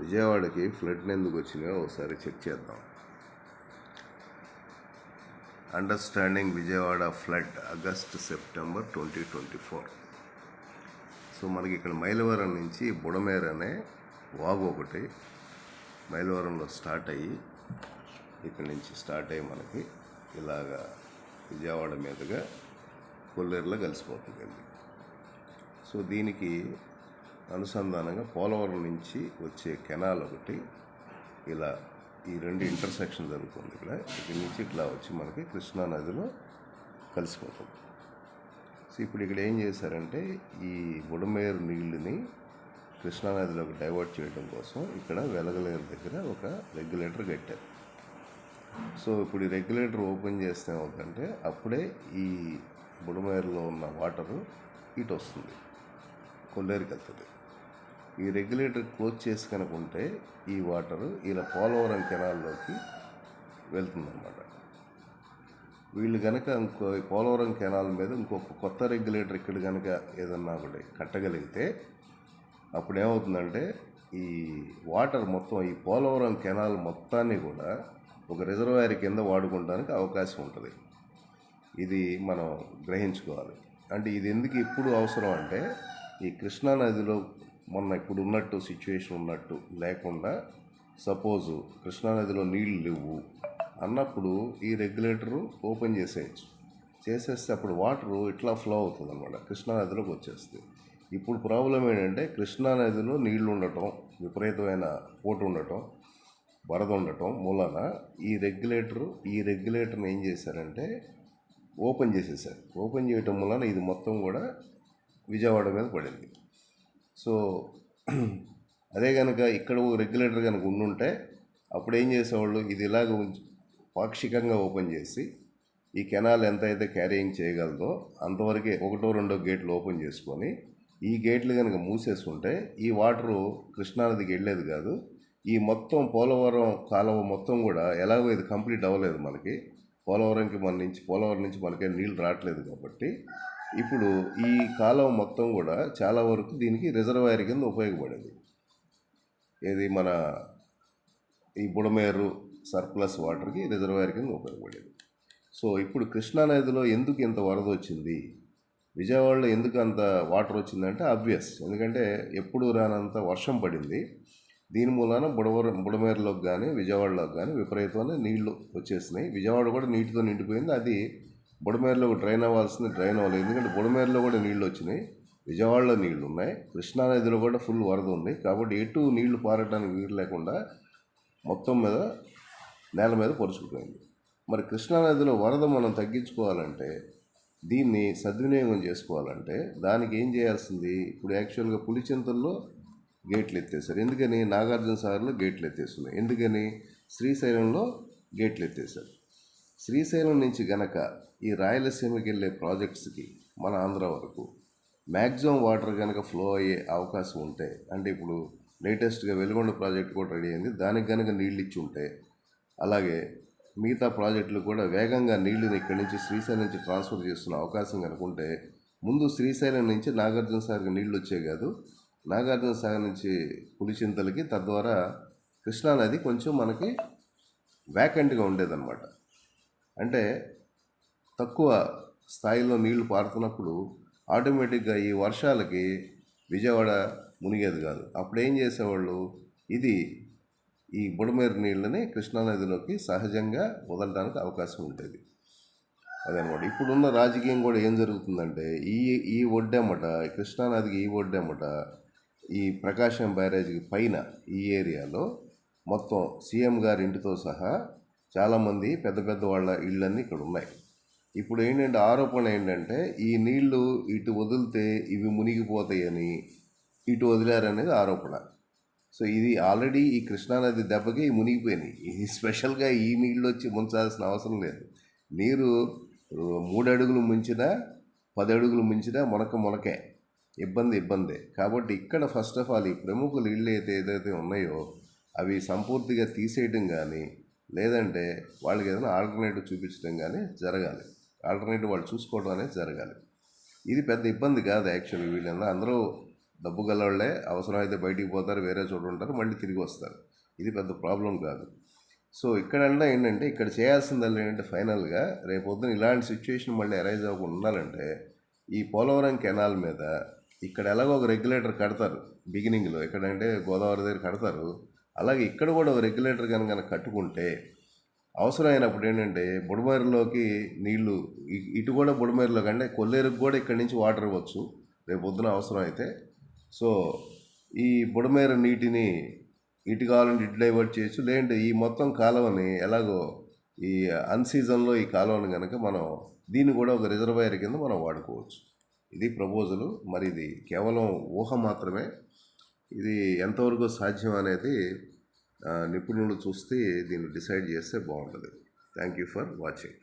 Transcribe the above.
విజయవాడకి ఫ్లడ్ ఎందుకు వచ్చినాయో ఒకసారి చెక్ చేద్దాం. Understanding Vijayawada flood August September twenty twenty four. So మనకి ఇక్కడ మైలవరం నుంచి బుడమేర్ అనే వాగు ఒకటి మైలవరంలో స్టార్ట్ అయ్యి ఇక్కడ నుంచి స్టార్ట్ అయ్యి మనకి ఇలాగా విజయవాడ మీదుగా కొల్లేరులో కలిసిపోతుంది సో దీనికి అనుసంధానంగా పోలవరం నుంచి వచ్చే కెనాల్ ఒకటి ఇలా ఈ రెండు ఇంటర్సెక్షన్ జరుగుతుంది ఇక్కడ. ఇక్కడి నుంచి ఇట్లా వచ్చి మనకి కృష్ణా నదిలో కలిసిపోతుంది. సో ఇప్పుడు ఇక్కడ ఏం చేశారంటే ఈ బుడమేరు నీళ్ళని కృష్ణానదిలోకి డైవర్ట్ చేయడం కోసం ఇక్కడ వెలగలేరు దగ్గర ఒక రెగ్యులేటర్ కట్టారు. సో ఇప్పుడు ఈ రెగ్యులేటర్ ఓపెన్ చేస్తే ఏమవుతుందంటే అప్పుడే ఈ బుడమేరులో ఉన్న వాటరు ఇటు వస్తుంది. కొల్లేరుకి వెళ్తుంది. ఈ రెగ్యులేటర్ క్లోజ్ చేసి కనుక ఉంటే ఈ వాటరు ఇలా పోలవరం కెనాల్లోకి వెళ్తుందన్నమాట. వీళ్ళు కనుక ఇంకో ఈ పోలవరం కెనాల్ మీద ఇంకొక కొత్త రెగ్యులేటర్ ఇక్కడ కనుక ఏదన్నా ఒకటి కట్టగలిగితే అప్పుడు ఏమవుతుందంటే ఈ వాటర్ మొత్తం ఈ పోలవరం కెనాల్ మొత్తాన్ని కూడా ఒక రిజర్వాయర్ కింద వాడుకోవడానికి అవకాశం ఉంటుంది. ఇది మనం గ్రహించుకోవాలి. అంటే ఇది ఎందుకు ఇప్పుడు అవసరం అంటే ఈ కృష్ణా నదిలో మొన్న ఇప్పుడు ఉన్నట్టు సిచ్యువేషన్ ఉన్నట్టు లేకుండా సపోజు కృష్ణా నదిలో నీళ్ళు లేవు అన్నప్పుడు ఈ రెగ్యులేటరు ఓపెన్ చేసేయచ్చు చేసేస్తే అప్పుడు వాటరు ఇట్లా ఫ్లో అవుతుంది అనమాట కృష్ణా నదిలోకి వచ్చేస్తుంది ఇప్పుడు ప్రాబ్లం ఏంటంటే కృష్ణా నదిలో నీళ్ళు ఉండటం విపరీతమైన పోటు ఉండటం వరద ఉండటం మూలాన ఈ రెగ్యులేటరు ఈ రెగ్యులేటర్ని ఏం చేశారంటే ఓపెన్ చేసేసారు ఓపెన్ చేయటం మూలన ఇది మొత్తం కూడా విజయవాడ మీద పడింది. సో అదే కనుక ఇక్కడ ఓ రెగ్యులేటర్ కనుక ఉండుంటే అప్పుడు ఏం చేసేవాళ్ళు? ఇది ఇలాగ ఉంచి- పాక్షికంగా ఓపెన్ చేసి ఈ కెనాల్ ఎంత అయితే క్యారీయింగ్ చేయగలదో అంతవరకే ఒకటో రెండో గేట్లు ఓపెన్ చేసుకొని ఈ గేట్లు కనుక మూసేసుకుంటే ఈ వాటరు కృష్ణానదికి వెళ్ళేది కాదు. ఈ మొత్తం పోలవరం కాలువ మొత్తం కూడా ఎలాగో ఇది కంప్లీట్ అవ్వలేదు మనకి. పోలవరంకి మన నుంచి పోలవరం నుంచి మనకి నీళ్ళు రావట్లేదు కాబట్టి ఇప్పుడు ఈ కాలం మొత్తం కూడా చాలా వరకు దీనికి రిజర్వాయర్ కింద ఉపయోగపడేది. ఏది మన ఈ బుడమేరు సర్ప్లస్ వాటర్కి రిజర్వాయర్ కింద ఉపయోగపడేది. సో ఇప్పుడు కృష్ణా నదిలో ఎందుకు ఇంత వరద వచ్చింది? విజయవాడలో ఎందుకు అంత వాటర్ వచ్చిందంటే అబ్వియస్ ఎందుకంటే ఎప్పుడు రానంత వర్షం పడింది. దీని మూలాన బుడవర బుడమేరులోకి కానీ విజయవాడలోకి కానీ విపరీతమైన నీళ్ళు వచ్చేసినాయి. విజయవాడ కూడా నీటితో నిండిపోయింది. అది బుడమేరులో డ్రైన్ అవ్వాల్సింది డ్రైన్ అవ్వలేదు ఎందుకంటే బుడమేరులో కూడా నీళ్ళు వచ్చినాయి. విజయవాడలో నీళ్ళు ఉన్నాయి. కృష్ణా నదిలో కూడా ఫుల్ వరద ఉంది. కాబట్టి ఎటు నీళ్ళు పారడానికి వీలు లేకుండా మొత్తం మీద నేల మీద పరుచుకుపోయింది మరి కృష్ణానదిలో వరద మనం తగ్గించుకోవాలంటే దీన్ని సద్వినియోగం చేసుకోవాలంటే దానికి ఏం చేయాల్సింది? ఇప్పుడు యాక్చువల్గా పులిచింతల్లో గేట్లు ఎత్తేసారు ఎందుకని? నాగార్జున సాగర్లో గేట్లు ఎత్తేస్తున్నాయి. ఎందుకని? శ్రీశైలంలో గేట్లు ఎత్తేసారు శ్రీశైలం నుంచి గనక ఈ రాయలసీమకి వెళ్ళే ప్రాజెక్ట్స్కి మన ఆంధ్ర వరకు మ్యాక్సిమం వాటర్ కనుక ఫ్లో అయ్యే అవకాశం ఉంటే అంటే ఇప్పుడు లేటెస్ట్గా వెలుగొండ ప్రాజెక్ట్ కూడా రెడీ అయింది. దానికి కనుక నీళ్ళు ఇచ్చి ఉంటే అలాగే మిగతా ప్రాజెక్టులు కూడా వేగంగా నీళ్ళని ఇక్కడి నుంచి శ్రీశైలం నుంచి ట్రాన్స్ఫర్ చేస్తున్న అవకాశం కనుకుంటే ముందు శ్రీశైలం నుంచి నాగార్జున సాగర్కి నీళ్ళు వచ్చే కాదు నాగార్జున సాగర్ నుంచి పులిచింతలకి తద్వారా కృష్ణానది కొంచెం మనకి వ్యాకెంట్గా ఉండేదన్నమాట. అంటే తక్కువ స్థాయిలో నీళ్ళు పారుతున్నప్పుడు ఆటోమేటిక్గా ఈ వర్షాలకి విజయవాడ మునిగేది కాదు. అప్పుడు ఏం చేసేవాళ్ళు? ఇది ఈ బుడమేరు నీళ్ళని కృష్ణానదిలోకి సహజంగా వదలడానికి అవకాశం ఉండేది. అదనమాట. ఇప్పుడున్న రాజకీయం కూడా ఏం జరుగుతుందంటే ఈ ఈ ఒడ్డెమ్మట కృష్ణానదికి ఈ ఒడ్డెమ్మట ఈ ప్రకాశం బ్యారేజ్కి పైన ఈ ఏరియాలో మొత్తం సీఎం గారి ఇంటితో సహా చాలామంది పెద్ద పెద్ద వాళ్ళ ఇళ్ళన్నీ ఇక్కడ ఉన్నాయి ఇప్పుడు ఏంటంటే ఆరోపణ ఏంటంటే ఈ నీళ్ళు ఇటు వదిలితే ఇవి మునిగిపోతాయని ఇటు వదిలారనేది ఆరోపణ. సో ఇది ఆల్రెడీ ఈ కృష్ణానది దెబ్బకి మునిగిపోయినాయి. ఇది స్పెషల్గా ఈ నీళ్ళు వచ్చి ముంచాల్సిన అవసరం లేదు. నీరు మూడు అడుగులు ముంచినా పది అడుగులు ముంచినా మొనక మొనకే. ఇబ్బంది ఇబ్బందే. కాబట్టి ఇక్కడ ఫస్ట్ ఆఫ్ ఆల్ ఈ ప్రముఖులు ఇళ్ళు అయితే ఏదైతే ఉన్నాయో అవి సంపూర్తిగా తీసేయడం కానీ లేదంటే వాళ్ళకి ఏదైనా ఆల్టర్నేటివ్ చూపించడం కానీ జరగాలి. ఆల్టర్నేటివ్ వాళ్ళు చూసుకోవడం అనేది జరగాలి. ఇది పెద్ద ఇబ్బంది కాదు యాక్చువల్లీ వీళ్ళందరూ. అందరూ డబ్బు గలవాళ్ళే అవసరమైతే బయటికి పోతారు వేరే చోట ఉంటారు మళ్ళీ తిరిగి వస్తారు. ఇది పెద్ద ప్రాబ్లం కాదు. సో ఇక్కడంటే ఏంటంటే ఇక్కడ చేయాల్సిందల్లా ఏంటంటే ఫైనల్గా రేపొద్దున ఇలాంటి సిచ్యువేషన్ మళ్ళీ అరైజ్ అవ్వకుండా ఉండాలంటే ఈ పోలవరం కెనాల్ మీద ఇక్కడ ఎలాగో ఒక రెగ్యులేటర్ కడతారు బిగినింగ్లో. ఎక్కడంటే గోదావరి దగ్గర కడతారు. అలాగే ఇక్కడ కూడా రెగ్యులేటర్ కనుక కట్టుకుంటే అవసరమైనప్పుడు ఏంటంటే బుడమేరులోకి నీళ్ళు ఇటు కూడా బుడమేరులోకి అంటే కొల్లేరుకు కూడా ఇక్కడి నుంచి వాటర్ ఇవ్వచ్చు. రేపు పొద్దున అవసరం అయితే సో ఈ బుడమేరు నీటిని ఇటు కావాలంటే ఇటు డైవర్ట్ చేయొచ్చు. లేదంటే ఈ మొత్తం కాలువని ఎలాగో ఈ అన్సీజన్లో ఈ కాలువని కనుక మనం దీన్ని కూడా ఒక రిజర్వాయర్ కింద మనం వాడుకోవచ్చు. ఇది ప్రపోజలు. మరి ఇది కేవలం ఊహ మాత్రమే. ఇది ఎంతవరకు సాధ్యం అనేది నిపుణులు చూస్తే దీన్ని డిసైడ్ చేస్తే బాగుంటుంది. Thank you for watching